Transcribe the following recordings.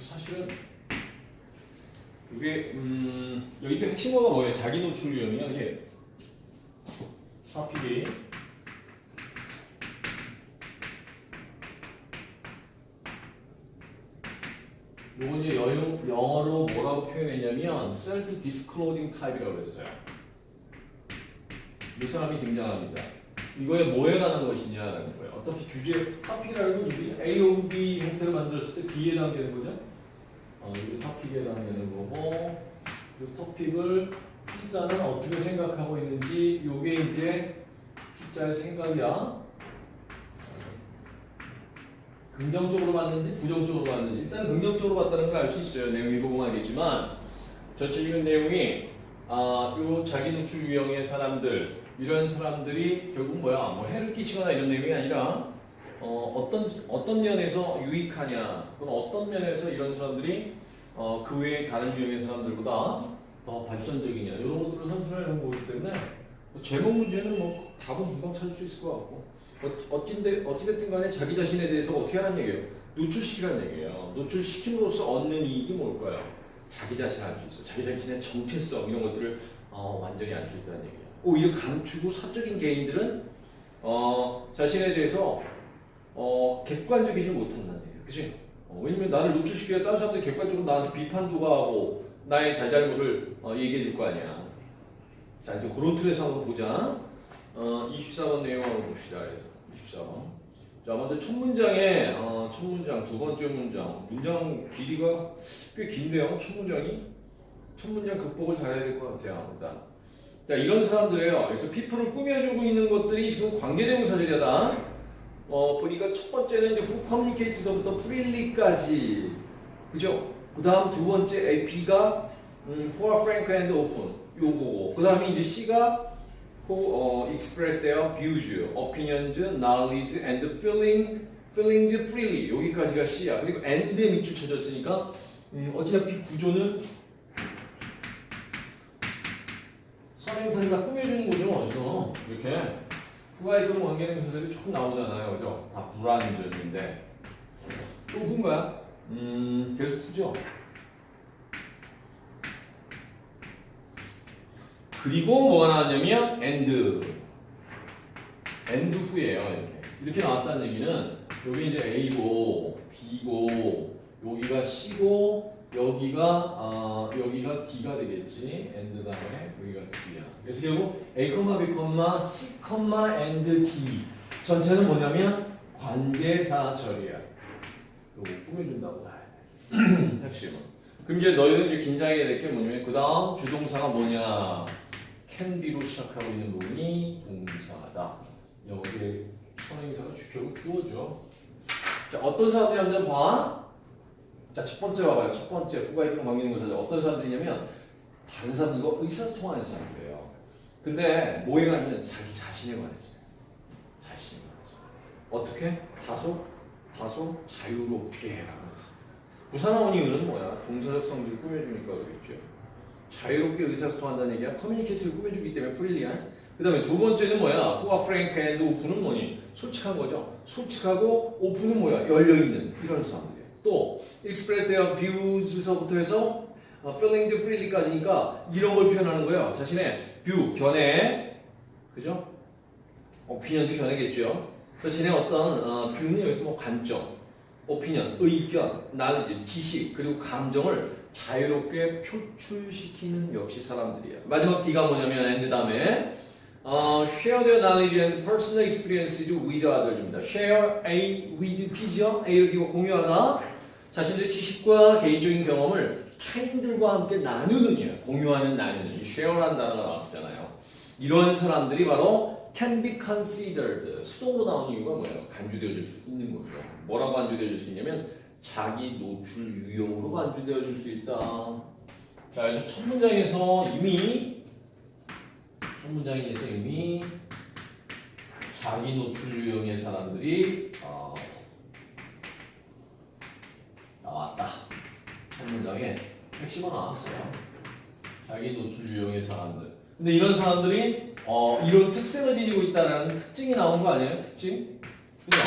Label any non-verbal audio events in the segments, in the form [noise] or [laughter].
사실은 이게 음 여기도 핵심어가 뭐예요? 자기 노출 유형이야 이게 사픽이 요건 이제 영어, 영어로 뭐라고 표현했냐면 self disclosing type이라고 그랬어요. 이 사람이 등장합니다. 이거에 뭐에 관한 것이냐라는 거예요. 어떻게 주제 토픽이라는 건 A, O, B 형태로 만들었을 때 B에 해당되는 거죠. 어, 이 토픽에 해당되는 거고 이 토픽을 P자는 어떻게 생각하고 있는지 요게 이제 P자의 생각이야. 긍정적으로 봤는지 부정적으로 봤는지 일단 긍정적으로 봤다는 걸 알 수 있어요. 내용 읽어보면 알겠지만 전체적인 내용이 아, 요 자기 노출 유형의 사람들 이런 사람들이 결국 뭐야 뭐 해를 끼치거나 이런 내용이 아니라 어, 어떤 어떤 면에서 유익하냐 그럼 어떤 면에서 이런 사람들이 어, 그 외의 다른 유형의 사람들보다 더 발전적이냐 이런 것들을 선순환해 온 거기 때문에 뭐 제목 문제는 뭐 답은 금방 찾을 수 있을 것 같고 어, 어찌데, 어찌됐든 간에 자기 자신에 대해서 어떻게 하라는 얘기예요? 노출시키라는 얘기예요. 노출시킴으로써 얻는 이익이 뭘까요? 자기 자신 알수 있어. 자기 자신의 정체성 이런 것들을 어, 완전히 알 수 있다는 얘기예요. 오히려 감추고 사적인 개인들은 어, 자신에 대해서 어, 객관적이지 못한다는 얘기예요. 그치? 어, 왜냐면 나를 노출시켜야 다른 사람들이 객관적으로 나한테 비판도 하고 나의 잘잘못을 어, 얘기해 줄 거 아니야. 자, 이제 그런 틀에서 한번 보자. 어, 24번 내용 한번 봅시다. 그래서 24번. 자, 먼저 첫 문장에 어, 첫 문장 두 번째 문장 문장 길이가 꽤 긴데요. 첫 문장이 첫 문장 극복을 잘해야 될 것 같아요. 일단 자 이런 사람들이에요. 그래서 피플을 꾸며주고 있는 것들이 지금 관계대명사절이다. 어 보니까 첫 번째는 이제 who communicate서부터 freely까지 그죠? 그 다음 두 번째 AP가 음, who are frank and open 요거고 그 다음에 이제 C가 who 어, express their views, opinions, knowledge and feeling, feelings freely 여기까지가 C야. 그리고 and 밑줄 쳐졌으니까 음, 어차피 구조는 선행사를 다 꾸며주는 거죠. 지금 이렇게 있던 관계대명사들이 조금 나오잖아요. 그죠? 다 불안전인데 또 후인가요? 음, 계속 후죠. 그리고 뭐가 나왔냐면 and and 후예요 이렇게 이렇게 나왔다는 얘기는 여기 이제 A고 B고 여기가 C고 여기가 아 여기가 D가 되겠지. And 다음에 여기가 D야. 그래서 결국 A, B, C, and D. 전체는 뭐냐면 관계사절이야. 이거 꾸며준다고 다 [clears throat] 핵심은. 그럼 이제 너희들 이제 긴장해야 될 게 뭐냐면 그 다음 주동사가 뭐냐? Can be로 시작하고 있는 부분이 동사다. 여기에 선행사가 주- 결국 주어죠. 자, 어떤 사람들이 한번 봐. 자, 첫 번째 봐봐요. 첫 번째 후가 있던 관계대명사죠. 어떤 사람들이냐면 다른 사람들과 의사소통하는 사람들이에요. 근데 뭐에 관하면 자기 자신에 관해서 자신에 관해서 어떻게 다소 다소 자유롭게 부사 나온 이유는 뭐야? 동사적 성질을 꾸며주니까 그러겠죠. 자유롭게 의사소통한다는 얘기야. 커뮤니케이터를 꾸며주기 때문에 프릴리한. 그 다음에 두 번째는 뭐야? 후와 프랭크 앤드 오픈은 뭐니? 솔직한 거죠. 솔직하고 오픈은 뭐야? 열려있는 이런 사람들이에요. 또 express their views서부터 해서 어, feeling freely까지니까 이런 걸 표현하는 거예요. 자신의 view, 견해, 그죠? opinion도 견해겠죠. 자신의 어떤 어, view는 여기서 뭐 관점, opinion, 의견, knowledge, 지식, 그리고 감정을 자유롭게 표출시키는 역시 사람들이에요. 마지막 D가 뭐냐면 and 다음에 어, share their knowledge and personal experiences with others입니다. share A with P죠. A를 B와 공유하다. 자신들의 지식과 개인적인 경험을 타인들과 함께 나누는 이에요. 공유하는 나누는. 이 share라는 단어가 나왔잖아요. 이런 사람들이 바로 can be considered. 수동으로 나오는 이유가 뭐예요? 간주되어질 수 있는 거죠. 뭐라고 간주되어질 수 있냐면 자기 노출 유형으로 간주되어질 수 있다. 자, 그래서 첫 문장에서 이미 첫 문장에서 이미 자기 노출 유형의 사람들이 어, 나왔다. 첫 문장에 핵심은 나왔어요. 자기 노출 유형의 사람들. 근데 이런 사람들이 어, 이런 특성을 지니고 있다는 특징이 나온 거 아니에요? 특징? 그죠?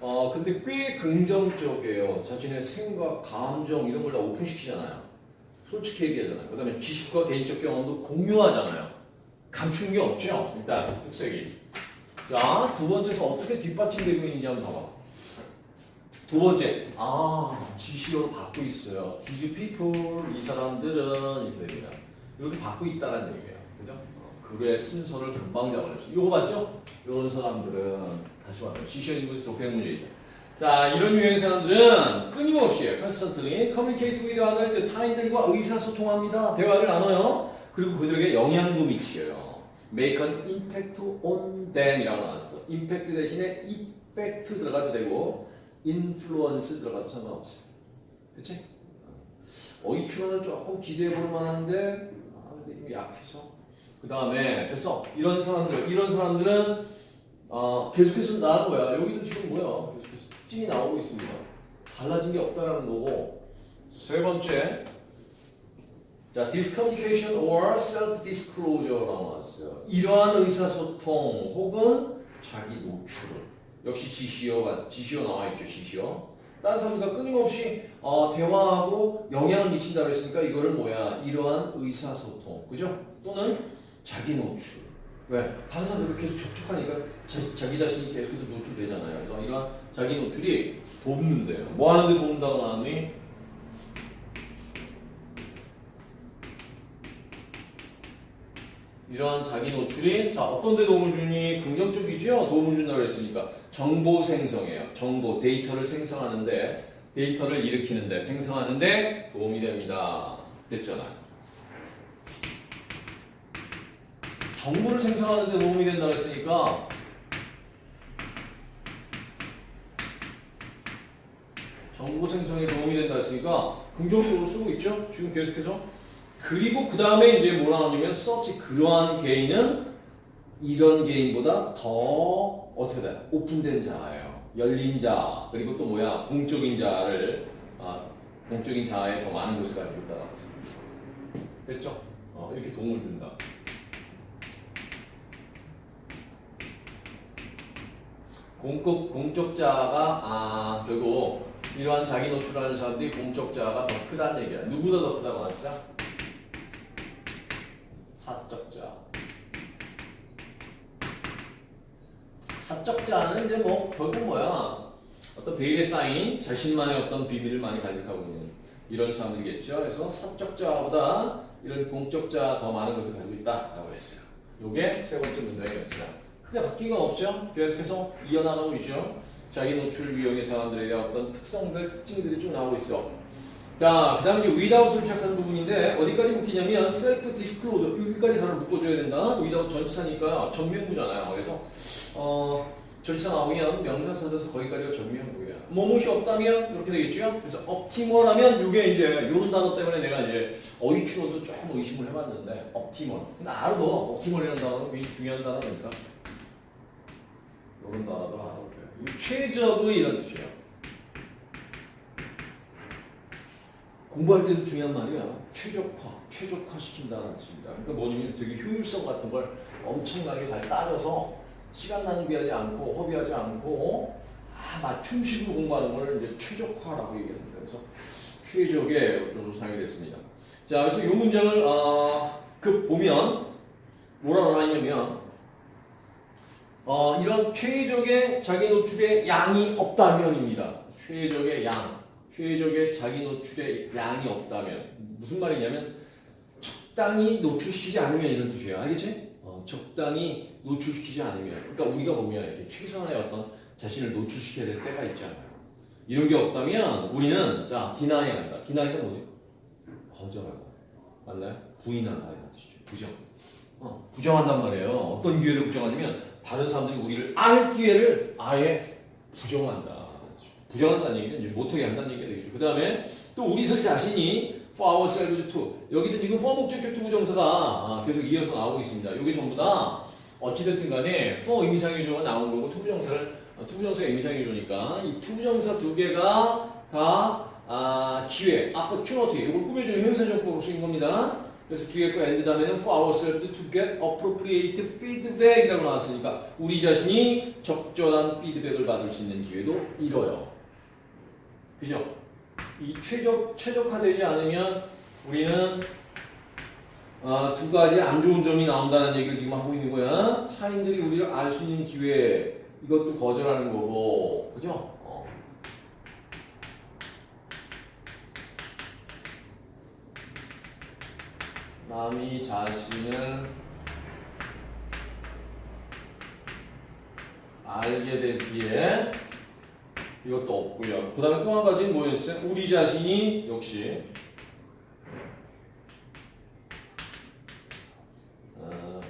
어, 어, 근데 꽤 긍정적이에요. 자신의 생각, 감정 이런 걸 다 오픈시키잖아요. 솔직히 얘기하잖아요. 그 다음에 지식과 개인적 경험도 공유하잖아요. 감춘 게 없죠. 일단 특색이. 자, 두 번째서 어떻게 뒷받침되고 있는지 한번 봐봐. 두 번째, 아, 지시로 받고 있어요. These people, 이 사람들은 이렇게 됩니다. 이렇게 받고 있다는 얘기예요. 그죠? 어, 글의 순서를 금방 잡아냈어. 이거 맞죠? 이런 사람들은 다시 말해요. 지시어 인구에서 독해 문제이죠. 자, 이런 유형의 사람들은 끊임없이 constantly communicate with others, 타인들과 의사소통합니다. 대화를 나눠요. 그리고 그들에게 영향도 미치어요. make an impact on them이라고 나왔어. impact 대신에 effect 들어가도 되고 influence 들어가도 상관없어요. 그치? 어휘 출연을 조금 기대해 볼 만한데 아, 근데 좀 약해서. 그 다음에 그래서 이런 사람들 이런 사람들은 어, 계속해서 나온 거야. 여기도 지금 뭐야? 계속해서 특징이 나오고 있습니다. 달라진 게 없다라는 거고. 세 번째 자 discommunication or self-disclosure라고 나왔어요. 이러한 의사소통 혹은 자기 노출을 역시 지시어가 지시어 나와 있죠 지시어. 다른 사람들과 끊임없이 어, 대화하고 영향을 미친다고 했으니까 이거를 뭐야? 이러한 의사소통. 그죠? 또는 자기 노출. 왜? 다른 사람들과 계속 접촉하니까 자, 자기 자신이 계속해서 노출되잖아요. 그래서 이러한 자기 노출이 돕는데요. 뭐 하는데 돕는다고 나왔니 이러한 자기 노출이 자 어떤 데 도움을 주니? 긍정적이죠 도움을 준다고 했으니까. 정보 생성이에요. 정보 데이터를 생성하는데 데이터를 일으키는데 생성하는데 도움이 됩니다. 됐잖아요. 정보를 생성하는데 도움이 된다고 했으니까 정보 생성에 도움이 된다 했으니까 긍정적으로 쓰고 있죠? 지금 계속해서 그리고 그 다음에 이제 뭐라 하냐면 서치 그러한 개인은 이런 개인보다 더 어떻게 돼? 오픈된 자예요. 열린 자 그리고 또 뭐야 공적인 자를 아, 공적인 자에 더 많은 것을 가지고 있다고 했습니다. 됐죠? 어, 이렇게 도움을 준다. 공적 공적자가 아 결국 이러한 자기 노출하는 사람들이 공적자가 더 크다는 얘기야. 누구보다 더 크다고 나왔어? 사적자. 사적자는 이제 뭐 결국 뭐야 어떤 베일에 쌓인 자신만의 어떤 비밀을 많이 간직하고 있는 이런 사람들이겠죠. 그래서 사적자보다 이런 공적자 더 많은 것을 가지고 있다라고 했어요. 요게 세 번째 문장이었어요. 크게 바뀐 건 없죠. 계속해서 이어나가고 있죠. 자기 노출 유형의 사람들에 대한 어떤 특성들, 특징들이 쭉 나오고 있어. 자, 그 다음에 이제 without으로 시작하는 부분인데, 어디까지 묶이냐면, self disclosure. 여기까지 하나 묶어줘야 된다. without 전치사니까 전명구잖아요. 그래서, 어, 전치사 나오면 명사 찾아서 거기까지가 전명구예요. 뭐뭇이 없다면, 이렇게 되겠죠? 그래서 optimal하면, 이게 이제, 요런 단어 때문에 내가 이제, 어휘 추론도 조금 의심을 해봤는데, optimal. 근데 알아도, optimal이라는 단어는 굉장히 중요한 단어니까. 요런 단어도 알아볼게요. 최적의 이런 뜻이에요. 공부할 때도 중요한 말이야. 최적화, 최적화 시킨다는 뜻입니다. 그러니까 뭐냐면 되게 효율성 같은 걸 엄청나게 잘 따져서 시간 낭비하지 않고 허비하지 않고 아, 맞춤식으로 공부하는 걸 이제 최적화라고 얘기합니다. 그래서 최적의 사용이 됐습니다. 자, 그래서 이 문장을 어, 그 보면 뭐라고 나왔냐면 어, 이런 최적의 자기 노출의 양이 없다면입니다. 최적의 양. 최적의 자기 노출의 양이 없다면 무슨 말이냐면 적당히 노출시키지 않으면 이런 뜻이에요. 알겠지? 어, 적당히 노출시키지 않으면 그러니까 우리가 보면 이렇게 최선의 어떤 자신을 노출시켜야 될 때가 있잖아요. 이런 게 없다면 우리는 자 디나이 한다. 디나이가 뭐지? 거절하고 맞나요? 부인한다 이런 뜻이죠. 부정. 어, 부정한단 말이에요. 어떤 기회를 부정하냐면 다른 사람들이 우리를 알 기회를 아예 부정한다. 부정한다는 얘기는 못하게 한다는 얘기가 되겠죠. 그 다음에 또 우리들 자신이 for ourselves to 여기서 지금 for 목적격 투부정사가 아, 계속 이어서 나오고 있습니다. 여기 전부 다 어찌됐든 간에 for 의미상해조가 나온 거고 투부정사를 어, 투부정사가 의미상해조니까 이 투부정사 두 개가 다 아, 기회, opportunity 이걸 꾸며주는 형사정법으로 쓰인 겁니다. 그래서 뒤에 거 and 다음에는 for ourselves to get appropriate feedback이라고 나왔으니까 우리 자신이 적절한 피드백을 받을 수 있는 기회도 이거요. 그죠? 이 최적 최적화되지 않으면 우리는 어, 두 가지 안 좋은 점이 나온다는 얘기를 지금 하고 있는 거야. 타인들이 우리를 알 수 있는 기회 이것도 거절하는 거고, 그죠? 어. 남이 자신을 알게 될 기회 이것도 없고요. 그 다음에 또 한 가지는 뭐였어요? 우리 자신이 역시 어,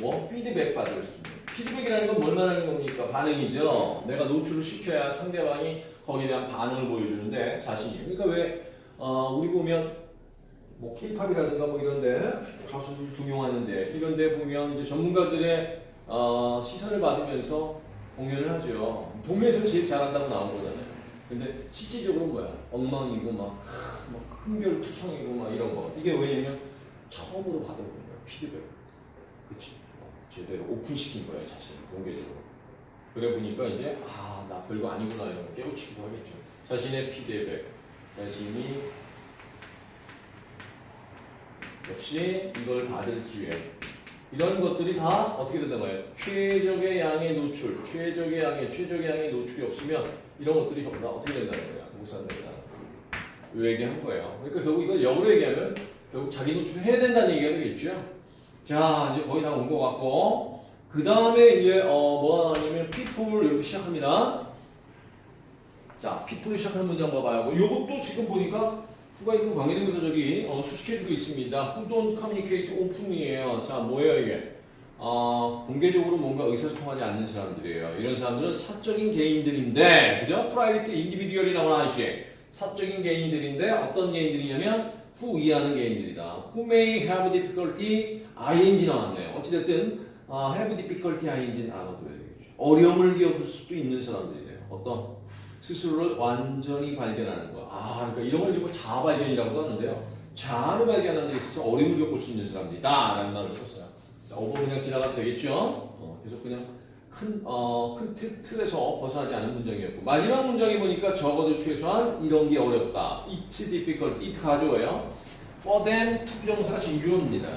뭐 피드백 받을 수 있는 피드백이라는 건 뭘 말하는 겁니까? 반응이죠. 내가 노출을 시켜야 상대방이 거기에 대한 반응을 보여주는데 자신이 그러니까 왜 어, 우리 보면 뭐 K-팝이라든가 뭐 이런데 가수들 등용하는데 이런데 보면 이제 전문가들의 어, 시선을 받으면서 공연을 하죠. 동네에서 제일 잘한다고 나온 거잖아요. 근데 실질적으로 뭐야? 엉망이고 막, 하, 막 흥결투성이고 막 이런 거. 이게 왜냐면 처음으로 받아본 거야 피드백. 그치? 어, 제대로 오픈시킨 거예요 자신을 공개적으로. 그래 보니까 이제 아 나 별거 아니구나 이런 거 깨우치기도 하겠죠. 자신의 피드백, 자신이 역시 이걸 받을 기회. 이런 것들이 다 어떻게 된다는 거예요? 최적의 양의 노출, 최적의 양의 최적의 양의 노출이 없으면 이런 것들이 전부 다 어떻게 된다는 거야? 못 산다는 요 얘기한 거예요. 그러니까 결국 이걸 역으로 얘기하면 결국 자기 노출을 해야 된다는 얘기가 되겠죠. 자 이제 거의 다 온 것 같고 그 다음에 이제 어, 뭐 하냐면 피플 이렇게 시작합니다. 자 피플을 시작하는 문장 봐봐요. 이것도 지금 보니까 후가 있고 관계대명사 저기 어, 수식해주고 있습니다. Who don't communicate openly예요. 자 뭐예요 이게? 어, 공개적으로 뭔가 의사소통하지 않는 사람들이에요. 이런 사람들은 사적인 개인들인데, 그죠? 프라이빗 인디비듀얼이 나오나 있지? 사적인 개인들인데 어떤 개인들이냐면 who 이하는 개인들이다. Who may have difficulty ing 나왔네요. 어찌됐든 어, have difficulty ing는 알아둬야 되겠죠. 어려움을 겪을 수도 있는 사람들이래요. 어떤 스스로를 완전히 발견하는 거. 아, 그러니까 이런 걸 이거 자아 발견이라고도 하는데요. 자아를 발견하는 데 있어서 어려움을 겪을 수 있는 사람들이다. 라는 말을 썼어요. 자, 5번 그냥 지나가도 되겠죠? 어, 계속 그냥 큰, 어, 큰 틀, 틀에서 벗어나지 않은 문장이었고. 마지막 문장에 보니까 적어도 최소한 이런 게 어렵다. It's difficult. it 가져와요. For them, 투부정사가 진주어입니다.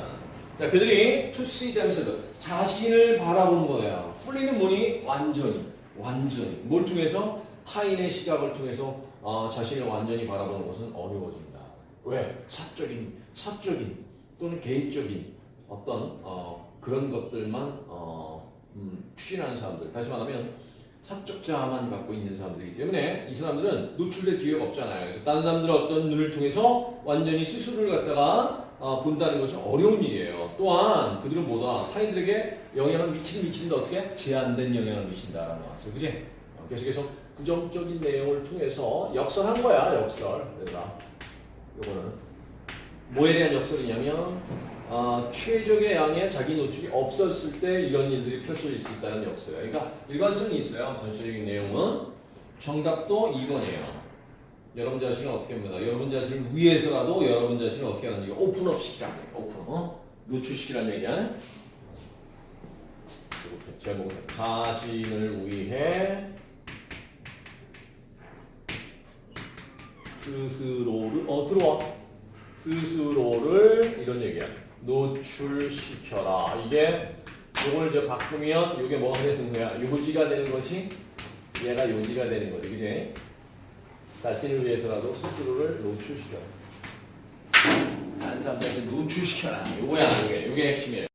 자, 그들이 to see themselves. 자신을 바라보는 거예요. 풀리는 뭐니? 완전히. 완전히. 뭘 통해서? 타인의 시각을 통해서 어, 자신을 완전히 바라보는 것은 어려워진다. 왜? 사적인, 사적인 또는 개인적인 어떤 어, 그런 것들만 어, 음, 추진하는 사람들. 다시 말하면 사적 자아만 갖고 있는 사람들이기 때문에 이 사람들은 노출될 기회가 없잖아요. 그래서 다른 사람들의 어떤 눈을 통해서 완전히 스스로를 갖다가 어, 본다는 것은 어려운 일이에요. 또한 그들은 뭐다 타인들에게 영향을 미치긴 미치는데 어떻게 제한된 영향을 미친다라고 나왔어요. 그지? 어, 계속해서 부정적인 내용을 통해서 역설한 거야, 역설. 그래서 요거는 뭐에 대한 역설이냐면 어, 최적의 양의 자기 노출이 없었을 때 이런 일들이 펼쳐질 수 있다는 역설이에요. 그러니까 일관성이 있어요. 전체적인 내용은 정답도 2번이에요. 여러분 자신을 어떻게 합니다. 여러분 자신을 위해서라도 여러분 자신을 어떻게 하는 얘기 오픈업 시키라는 얘기. 오픈, 어? 노출시키라는 얘기야. 제목은 자신을 위해 스스로를 어 들어와. 스스로를 이런 얘기야. 노출시켜라. 이게 요걸 이제 바꾸면 요게 뭐가 되는 거야? 요지가 되는 것이 얘가 요지가 되는 거지. 그지? 자신을 위해서라도 스스로를 노출시켜라. 다른 사람들한테 노출시켜라. 요거야 요게. 요게 핵심이에요